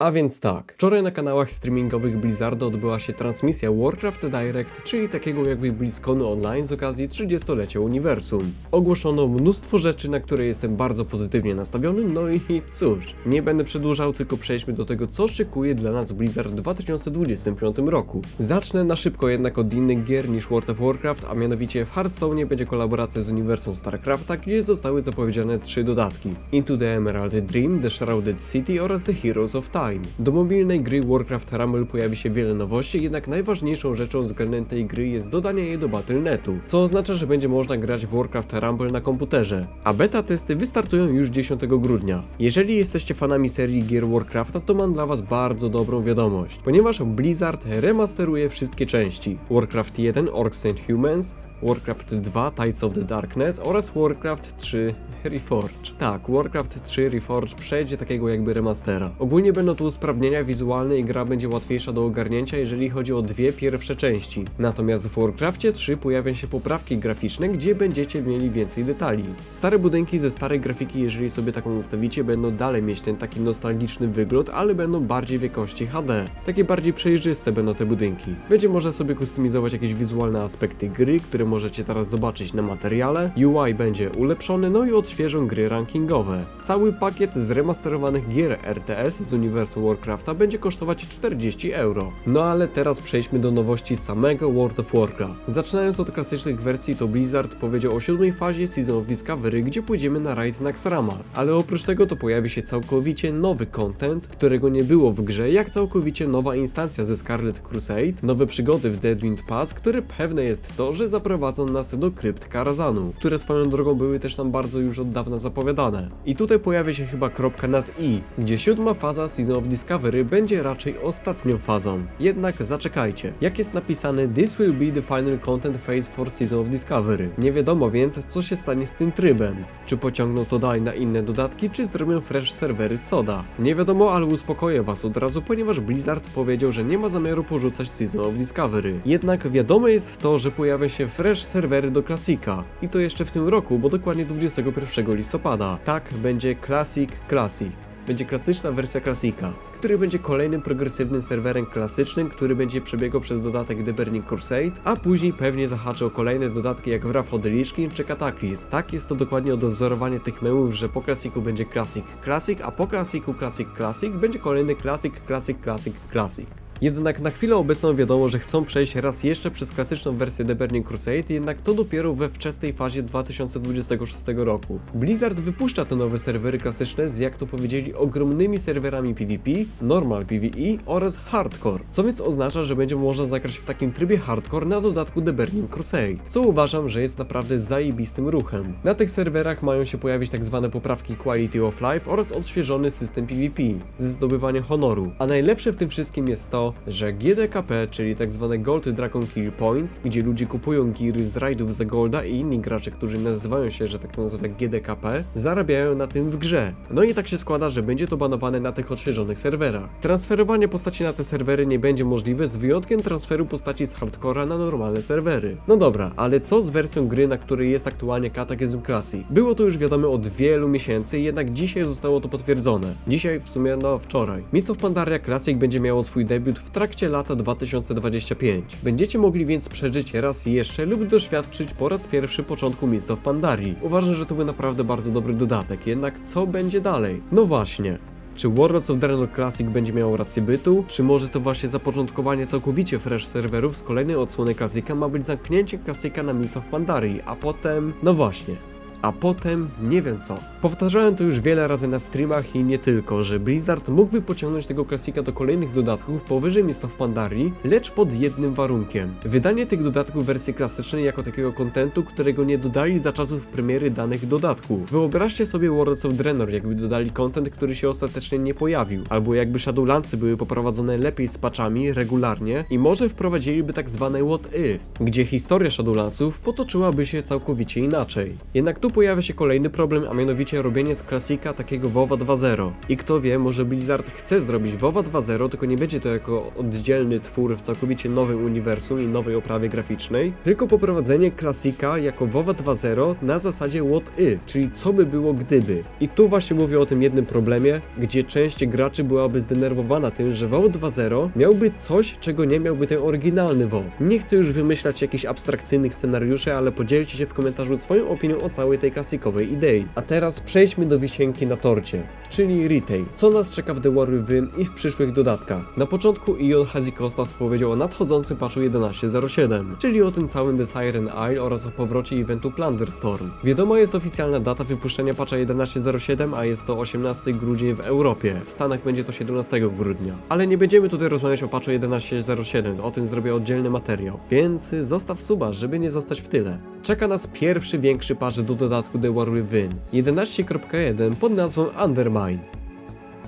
A więc tak, wczoraj na kanałach streamingowych Blizzarda odbyła się transmisja Warcraft Direct, czyli takiego jakby BlizzConu online z okazji 30-lecia uniwersum. Ogłoszono mnóstwo rzeczy, na które jestem bardzo pozytywnie nastawiony, no i cóż, nie będę przedłużał, tylko przejdźmy do tego, co szykuje dla nas Blizzard w 2025 roku. Zacznę na szybko jednak od innych gier niż World of Warcraft, a mianowicie w Hearthstone będzie kolaboracja z uniwersum StarCrafta, gdzie zostały zapowiedziane trzy dodatki. Into the Emerald Dream, The Shrouded City oraz The Heroes of Time. Do mobilnej gry Warcraft Rumble pojawi się wiele nowości, jednak najważniejszą rzeczą względem tej gry jest dodanie jej do Battle.netu, co oznacza, że będzie można grać w Warcraft Rumble na komputerze, a beta testy wystartują już 10 grudnia. Jeżeli jesteście fanami serii gier Warcrafta, to mam dla was bardzo dobrą wiadomość, ponieważ Blizzard remasteruje wszystkie części Warcraft 1 Orcs and Humans, Warcraft 2 Tides of the Darkness oraz Warcraft 3 Reforged. Tak, Warcraft 3 Reforged przejdzie takiego jakby remastera. Ogólnie będą tu usprawnienia wizualne i gra będzie łatwiejsza do ogarnięcia, jeżeli chodzi o dwie pierwsze części. Natomiast w Warcraftie 3 pojawią się poprawki graficzne, gdzie będziecie mieli więcej detali. Stare budynki ze starej grafiki, jeżeli sobie taką ustawicie, będą dalej mieć ten taki nostalgiczny wygląd, ale będą bardziej w jakości HD. Takie bardziej przejrzyste będą te budynki. Będzie można sobie kustomizować jakieś wizualne aspekty gry, które możecie teraz zobaczyć na materiale. UI będzie ulepszony, no i odświeżą gry rankingowe. Cały pakiet zremasterowanych gier RTS z uniwersum Warcrafta będzie kosztować 40 euro. No ale teraz przejdźmy do nowości samego World of Warcraft. Zaczynając od klasycznych wersji, to Blizzard powiedział o siódmej fazie Season of Discovery, gdzie pójdziemy na raid Naxxramas. Ale oprócz tego to pojawi się całkowicie nowy content, którego nie było w grze, jak całkowicie nowa instancja ze Scarlet Crusade, nowe przygody w Deadwind Pass, które pewne jest to, że zaprowadzą nas do krypt Karazanu, które swoją drogą były też nam bardzo już od dawna zapowiadane. I tutaj pojawia się chyba kropka nad i, gdzie siódma faza Season of Discovery będzie raczej ostatnią fazą. Jednak zaczekajcie. Jak jest napisane This will be the final content phase for Season of Discovery. Nie wiadomo więc, co się stanie z tym trybem. Czy pociągną to dalej na inne dodatki, czy zrobią fresh serwery soda. Nie wiadomo, ale uspokoję was od razu, ponieważ Blizzard powiedział, że nie ma zamiaru porzucać Season of Discovery. Jednak wiadome jest to, że pojawia się fresh serwery do Classica. I to jeszcze w tym roku, bo dokładnie 21 listopada. Tak, będzie Classic Classic. Będzie klasyczna wersja Classica, który będzie kolejnym progresywnym serwerem klasycznym, który będzie przebiegał przez dodatek The Burning Crusade, a później pewnie zahaczy o kolejne dodatki jak Wrath of the Lich King czy Cataclysm. Tak jest to dokładnie odwzorowanie tych memów, że po Classicu będzie Classic Classic, a po Classicu Classic Classic będzie kolejny Classic Classic Classic Classic. Jednak na chwilę obecną wiadomo, że chcą przejść raz jeszcze przez klasyczną wersję The Burning Crusade, jednak to dopiero we wczesnej fazie 2026 roku. Blizzard wypuszcza te nowe serwery klasyczne z, jak to powiedzieli, ogromnymi serwerami PvP, Normal PvE oraz Hardcore, co więc oznacza, że będzie można zagrać w takim trybie Hardcore na dodatku The Burning Crusade, co uważam, że jest naprawdę zajebistym ruchem. Na tych serwerach mają się pojawić tak zwane poprawki Quality of Life oraz odświeżony system PvP ze zdobywaniem honoru. A najlepsze w tym wszystkim jest to, że GDKP, czyli tak zwane Gold Dragon Kill Points, gdzie ludzie kupują giry z rajdów za golda i inni gracze, którzy nazywają się, że tak nazywa GDKP, zarabiają na tym w grze. No i tak się składa, że będzie to banowane na tych odświeżonych serwerach. Transferowanie postaci na te serwery nie będzie możliwe z wyjątkiem transferu postaci z hardcora na normalne serwery. No dobra, ale co z wersją gry, na której jest aktualnie Cataclysm Classic? Było to już wiadomo od wielu miesięcy, jednak dzisiaj zostało to potwierdzone. Dzisiaj, w sumie no wczoraj. Mist of Pandaria Classic będzie miało swój debiut w trakcie lata 2025. Będziecie mogli więc przeżyć raz jeszcze lub doświadczyć po raz pierwszy początku Mist of Pandarii. Uważam, że to był naprawdę bardzo dobry dodatek, jednak co będzie dalej? No właśnie. Czy Warlords of Draenor Classic będzie miało rację bytu? Czy może to właśnie zapoczątkowanie całkowicie fresh serwerów z kolejnej odsłony klasyka ma być zamknięciem klasyka na Mist of Pandarii, a potem... No właśnie a potem nie wiem co. Powtarzałem to już wiele razy na streamach i nie tylko, że Blizzard mógłby pociągnąć tego klasika do kolejnych dodatków powyżej miejsca w Pandarii, lecz pod jednym warunkiem. Wydanie tych dodatków w wersji klasycznej jako takiego kontentu, którego nie dodali za czasów premiery danych dodatków. Wyobraźcie sobie Worlds of Draenor, jakby dodali kontent, który się ostatecznie nie pojawił, albo jakby Shadowlandsy były poprowadzone lepiej z patchami, regularnie i może wprowadziliby tak zwane what if, gdzie historia Shadowlandsów potoczyłaby się całkowicie inaczej. Jednak tu Tu pojawia się kolejny problem, a mianowicie robienie z klasika takiego WoWa 2.0. I kto wie, może Blizzard chce zrobić WoWa 2.0, tylko nie będzie to jako oddzielny twór w całkowicie nowym uniwersum i nowej oprawie graficznej, tylko poprowadzenie klasika jako WoWa 2.0 na zasadzie what if, czyli co by było gdyby. I tu właśnie mówię o tym jednym problemie, gdzie część graczy byłaby zdenerwowana tym, że WoW 2.0 miałby coś, czego nie miałby ten oryginalny WoW. Nie chcę już wymyślać jakichś abstrakcyjnych scenariuszy, ale podzielcie się w komentarzu swoją opinią o całej tej klasikowej idei. A teraz przejdźmy do wisienki na torcie, czyli retail. Co nas czeka w The War Within i w przyszłych dodatkach? Na początku Ion Hazikostas powiedział o nadchodzącym patchu 11.07, czyli o tym całym The Siren Isle oraz o powrocie eventu Plunderstorm. Wiadomo jest oficjalna data wypuszczenia patcha 11.07, a jest to 18 grudzień w Europie. W Stanach będzie to 17 grudnia. Ale nie będziemy tutaj rozmawiać o patchu 11.07, o tym zrobię oddzielny materiał. Więc zostaw suba, żeby nie zostać w tyle. Czeka nas pierwszy większy patch do dodatku The War Within 11.1 pod nazwą Undermine.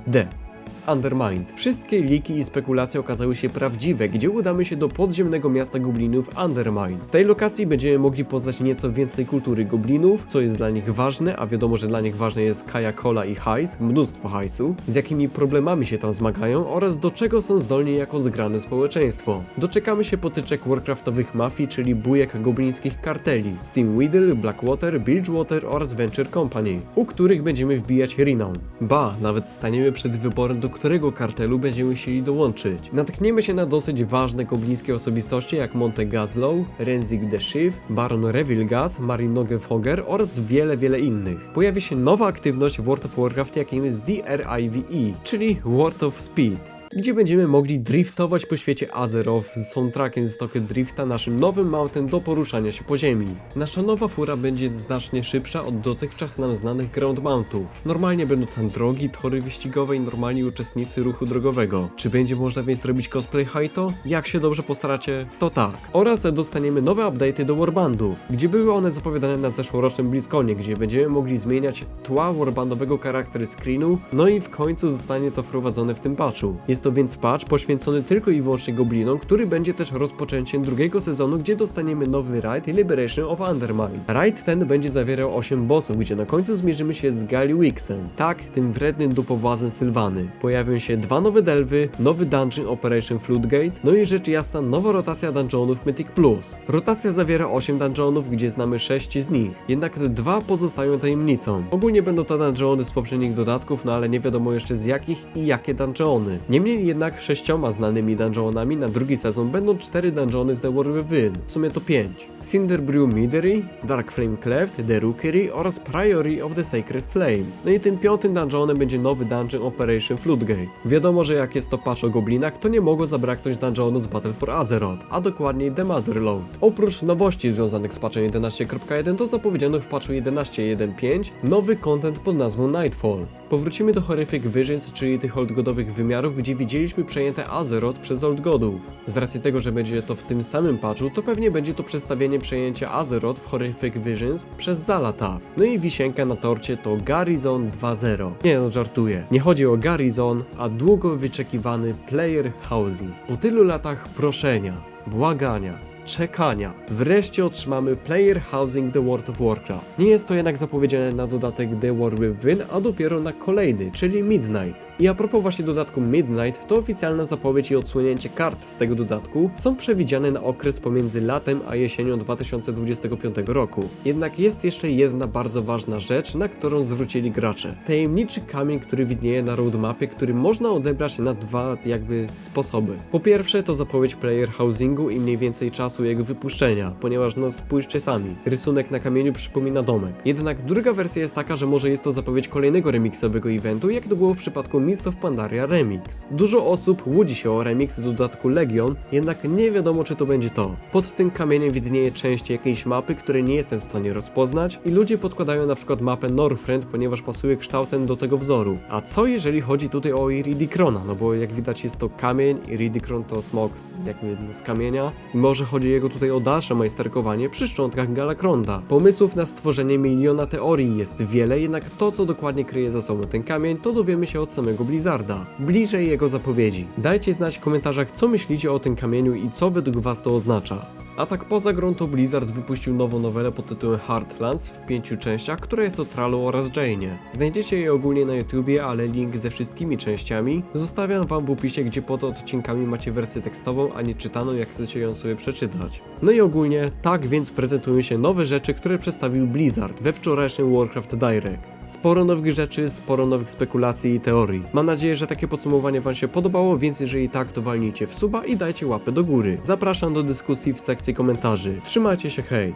D. Undermined. Wszystkie liki i spekulacje okazały się prawdziwe, gdzie udamy się do podziemnego miasta goblinów Undermine. W tej lokacji będziemy mogli poznać nieco więcej kultury goblinów, co jest dla nich ważne, a wiadomo, że dla nich ważne jest kaja cola i hajs, mnóstwo hajsu, z jakimi problemami się tam zmagają oraz do czego są zdolni jako zgrane społeczeństwo. Doczekamy się potyczek warcraftowych mafii, czyli bujek goblińskich karteli, Steam Weedle, Blackwater, Bilgewater oraz Venture Company, u których będziemy wbijać renown. Ba, nawet staniemy przed wyborem, do którego kartelu będziemy musieli dołączyć. Natkniemy się na dosyć ważne goblińskie osobistości jak Monte Gazlow, Renzig the Shiv, Baron Revilgas, Marinoge Fogger oraz wiele, wiele innych. Pojawi się nowa aktywność w World of Warcraft jakim jest DRIVE, czyli World of Speed gdzie będziemy mogli driftować po świecie Azeroth z soundtrackiem z Tokyo Drifta, naszym nowym mountem do poruszania się po ziemi. Nasza nowa fura będzie znacznie szybsza od dotychczas nam znanych ground mountów. Normalnie będą tam drogi, tory wyścigowe i normalni uczestnicy ruchu drogowego. Czy będzie można więc zrobić cosplay Haito? Jak się dobrze postaracie, to tak. Oraz dostaniemy nowe update'y do warbandów, gdzie były one zapowiadane na zeszłorocznym BlizzConie, gdzie będziemy mogli zmieniać tła warbandowego charakteru screenu, no i w końcu zostanie to wprowadzone w tym patchu. Jest to więc patch poświęcony tylko i wyłącznie goblinom, który będzie też rozpoczęciem drugiego sezonu, gdzie dostaniemy nowy raid Liberation of Undermine. Raid ten będzie zawierał 8 bossów, gdzie na końcu zmierzymy się z Gali Wixem, tak, tym wrednym dupowłazem Sylwany. Pojawią się dwa nowe delwy, nowy dungeon Operation Floodgate, no i rzecz jasna nowa rotacja dungeonów Mythic Plus. Rotacja zawiera 8 dungeonów, gdzie znamy 6 z nich, jednak dwa pozostają tajemnicą. Ogólnie będą to dungeony z poprzednich dodatków, no ale nie wiadomo jeszcze z jakich i jakie dungeony. Niemniej jednak sześcioma znanymi dungeonami na drugi sezon będą cztery dungeony z The War Within, w sumie to pięć. Cinderbrew Midery, Dark Flame Cleft, The Rookery oraz Priory of the Sacred Flame. No i tym piątym dungeonem będzie nowy dungeon Operation Floodgate. Wiadomo, że jak jest to patch o goblinach, to nie mogło zabraknąć dungeonu z Battle for Azeroth, a dokładniej The Motherload. Oprócz nowości związanych z patchem 11.1 to zapowiedziano w patchu 11.1.5 nowy content pod nazwą Nightfall. Powrócimy do Horrific Visions, czyli tych oldgodowych wymiarów, gdzie widzieliśmy przejęte Azeroth przez Old Godów. Z racji tego, że będzie to w tym samym patchu, to pewnie będzie to przedstawienie przejęcia Azeroth w Horrific Visions przez Zalatav. No i wisienka na torcie to Garrison 2.0. Nie no, żartuję. Nie chodzi o Garrison, a długo wyczekiwany player housing. Po tylu latach proszenia, błagania, czekania. Wreszcie otrzymamy Player Housing The World of Warcraft. Nie jest to jednak zapowiedziane na dodatek The War Within, a dopiero na kolejny, czyli Midnight. I a propos właśnie dodatku Midnight, to oficjalna zapowiedź i odsłonięcie kart z tego dodatku są przewidziane na okres pomiędzy latem a jesienią 2025 roku. Jednak jest jeszcze jedna bardzo ważna rzecz, na którą zwrócili gracze. Tajemniczy kamień, który widnieje na roadmapie, który można odebrać na dwa jakby sposoby. Po pierwsze to zapowiedź player housingu i mniej więcej czasu jego wypuszczenia, ponieważ no spójrzcie sami, rysunek na kamieniu przypomina domek. Jednak druga wersja jest taka, że może jest to zapowiedź kolejnego remixowego eventu, jak to było w przypadku Mists of Pandaria Remix. Dużo osób łudzi się o remix do dodatku Legion, jednak nie wiadomo czy to będzie to. Pod tym kamieniem widnieje część jakiejś mapy, której nie jestem w stanie rozpoznać i ludzie podkładają na przykład mapę Northrend, ponieważ pasuje kształtem do tego wzoru. A co jeżeli chodzi tutaj o Iridicrona? No bo jak widać jest to kamień, Iridicron to smok jakby z kamienia może chodzi jego tutaj o dalsze majsterkowanie przy szczątkach Galakronda. Pomysłów na stworzenie miliona teorii jest wiele, jednak to co dokładnie kryje za sobą ten kamień, to dowiemy się od samego Blizzarda. Bliżej jego zapowiedzi. Dajcie znać w komentarzach co myślicie o tym kamieniu i co według was to oznacza. A tak poza grą to Blizzard wypuścił nową nowelę pod tytułem Heartlands w pięciu częściach, która jest o Tralu oraz Jane'ie. Znajdziecie je ogólnie na YouTubie, ale link ze wszystkimi częściami zostawiam wam w opisie, gdzie pod odcinkami macie wersję tekstową, a nie czytaną, jak chcecie ją sobie przeczytać. No i ogólnie tak więc prezentują się nowe rzeczy, które przedstawił Blizzard we wczorajszym Warcraft Direct. Sporo nowych rzeczy, sporo nowych spekulacji i teorii. Mam nadzieję, że takie podsumowanie Wam się podobało, więc jeżeli tak, to walnijcie w suba i dajcie łapę do góry. Zapraszam do dyskusji w sekcji komentarzy. Trzymajcie się, hej!